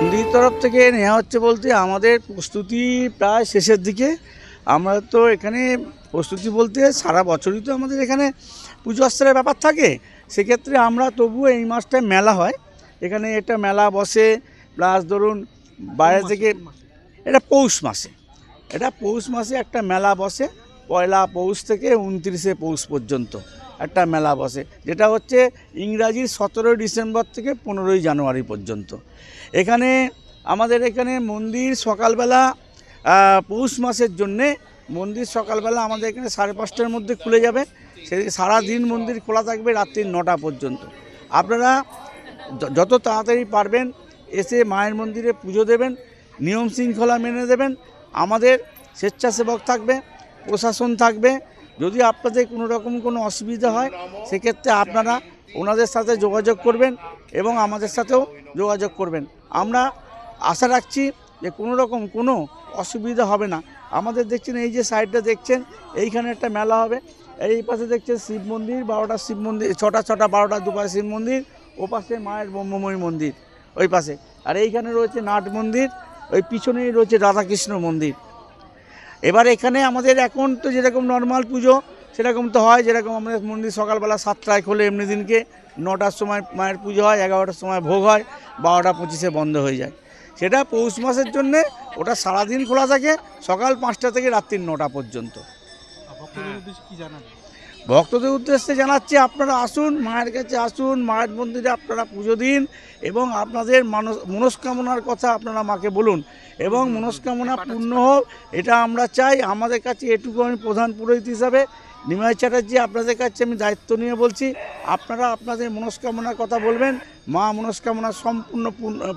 মন্দির তরফ থেকে নেওয়া হচ্ছে বলতে আমাদের প্রস্তুতি প্রায় শেষের দিকে। আমরা তো এখানে প্রস্তুতি বলতে সারা বছরই তো আমাদের এখানে পুজো আস্তারের ব্যাপার থাকে। সেক্ষেত্রে আমরা তবুও এই মাসটায় মেলা হয়। এখানে একটা মেলা বসে প্লাস ধরুন বাইরে থেকে এটা পৌষ মাসে। এটা পৌষ মাসে একটা মেলা বসে পয়লা পৌষ থেকে উনত্রিশে পৌষ পর্যন্ত। একটা মেলা বসে, যেটা হচ্ছে ইংরাজির সতেরোই ডিসেম্বর থেকে পনেরোই জানুয়ারি পর্যন্ত। এখানে আমাদের এখানে মন্দির সকালবেলা পৌষ মাসের জন্যে মন্দির সকালবেলা আমাদের এখানে সাড়ে পাঁচটার মধ্যে খুলে যাবে। সেই সারাদিন মন্দির খোলা থাকবে রাত্রি নটা পর্যন্ত। আপনারা যত তাড়াতাড়ি পারবেন, এসে মায়ের মন্দিরে পুজো দেবেন, নিয়ম শৃঙ্খলা মেনে দেবেন আমাদের স্বেচ্ছাসেবক থাকবে, প্রশাসন থাকবে যদি আপনাদের কোনো রকম কোনো অসুবিধা হয়, সেক্ষেত্রে আপনারা ওনাদের সাথে যোগাযোগ করবেন এবং আমাদের সাথেও যোগাযোগ করবেন। আমরা আশা রাখছি যে কোনো রকম কোনো অসুবিধা হবে না। আমাদের দেখছেন এই যে সাইডটা দেখছেন, এইখানে একটা মেলা হবে। এই পাশে দেখছেন শিব মন্দির, বারোটা শিব মন্দির, ছটা ছটা, বারোটা, দুপাশে শিব মন্দির, ও পাশে মায়ের ব্রহ্মময়ী মন্দির, ওই পাশে। আর এইখানে রয়েছে নাট মন্দির, ওই পিছনেই রয়েছে রাধাকৃষ্ণ মন্দির। এবার এখানে আমাদের এখন তো যেরকম নর্মাল পুজো, সেরকম তো হয়, যেরকম আমাদের মন্দির সকালবেলা সাতটায় খোলে এমনি দিনকে, নটার সময় মায়ের পুজো হয়, এগারোটার সময় ভোগ হয়, বারোটা পঁচিশে বন্ধ হয়ে যায়। সেটা পৌষ মাসের জন্যে ওটা সারাদিন খোলা থাকে, সকাল পাঁচটা থেকে রাত্রির নটা পর্যন্ত। ভক্তদের উদ্দেশ্যে জানাচ্ছি, আপনারা আসুন, মায়ের কাছে আসুন, মায়ের মন্দিরে আপনারা পুজো দিন এবং আপনাদের মানস, মনস্কামনার কথা আপনারা মাকে বলুন এবং মনস্কামনা পূর্ণ হোক, এটা আমরা চাই। আমাদের কাছে এটুকু আমি প্রধান পুরোহিত হিসাবে। নিমাই চ্যাটার্জি, আপনাদের কাছে আমি দায়িত্ব নিয়ে বলছি, আপনারা আপনাদের মনস্কামনার কথা বলবেন, মা মনস্কামনা সম্পূর্ণ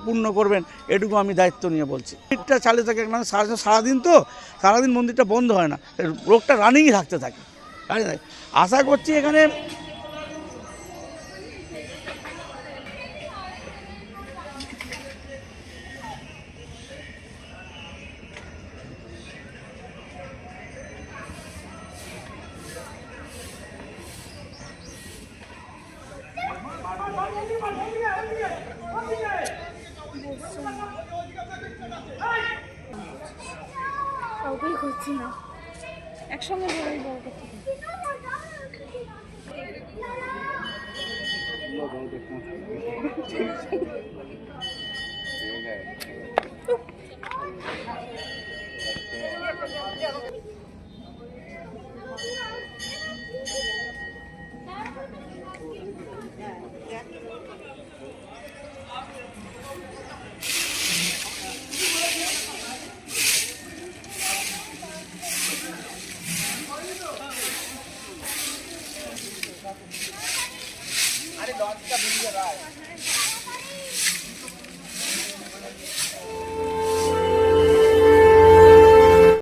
পূর্ণ- করবেন, এটুকু আমি দায়িত্ব নিয়ে বলছি। মন্দিরটা চালিয়ে থাকে মানে সারা সারাদিন তো, সারাদিন মন্দিরটা বন্ধ হয় না, রোগটা রানিংই থাকতে থাকে। আশা করছি এখানে কাউকেই খুঁজছি না। একসঙ্গে বড়ই বড় করতে